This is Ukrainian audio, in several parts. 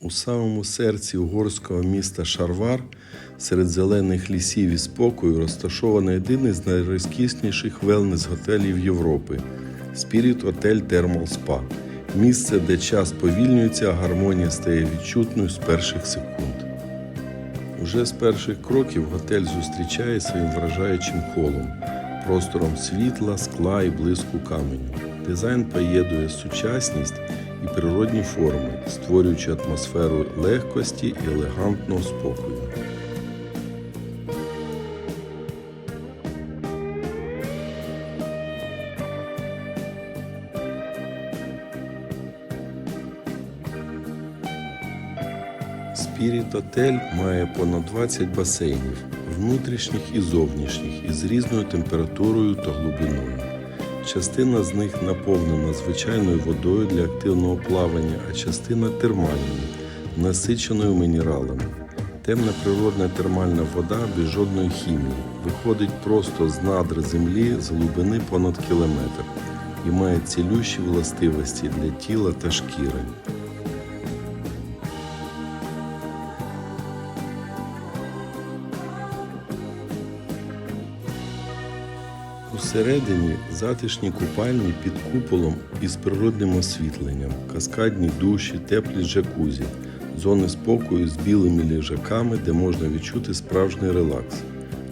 У самому серці угорського міста Шарвар, серед зелених лісів і спокою, розташований один із найрозкісніших велнес-готелів Європи Spirit Hotel Thermal Spa. Місце, де час повільнюється, а гармонія стає відчутною з перших секунд. Уже з перших кроків готель зустрічає своїм вражаючим холом, простором світла, скла і блиску каменю. Дизайн поєднує сучасність і природні форми, створюючи атмосферу легкості і елегантного спокою. Spirit Hotel має понад 20 басейнів, внутрішніх і зовнішніх, із різною температурою та глибиною. Частина з них наповнена звичайною водою для активного плавання, а частина термальною, насиченою мінералами. Темна природна термальна вода без жодної хімії виходить просто з надр землі з глибини понад кілометр і має цілющі властивості для тіла та шкіри. Усередині затишні купальні під куполом із природним освітленням, каскадні душі, теплі джакузі, зони спокою з білими ліжаками, де можна відчути справжній релакс.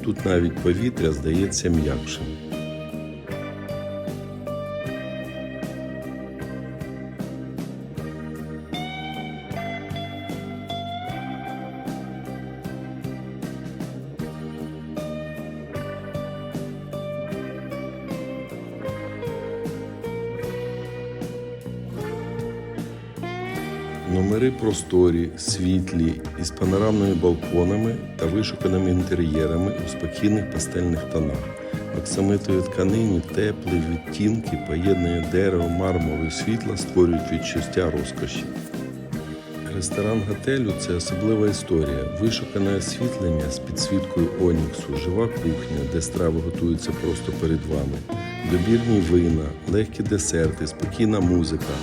Тут навіть повітря здається м'якшим. Номери просторі, світлі, із панорамними балконами та вишуканими інтер'єрами у спокійних пастельних тонах. В оксамитовій тканині теплі відтінки, поєднання дерева, мармуру і світла створюють відчуття розкоші. Ресторан готелю це особлива історія. Вишукане освітлення з підсвіткою Оніксу, жива кухня, де страви готуються просто перед вами, добірні вина, легкі десерти, спокійна музика,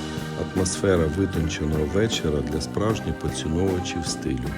атмосфера витонченого вечора для справжніх поціновувачів стилю.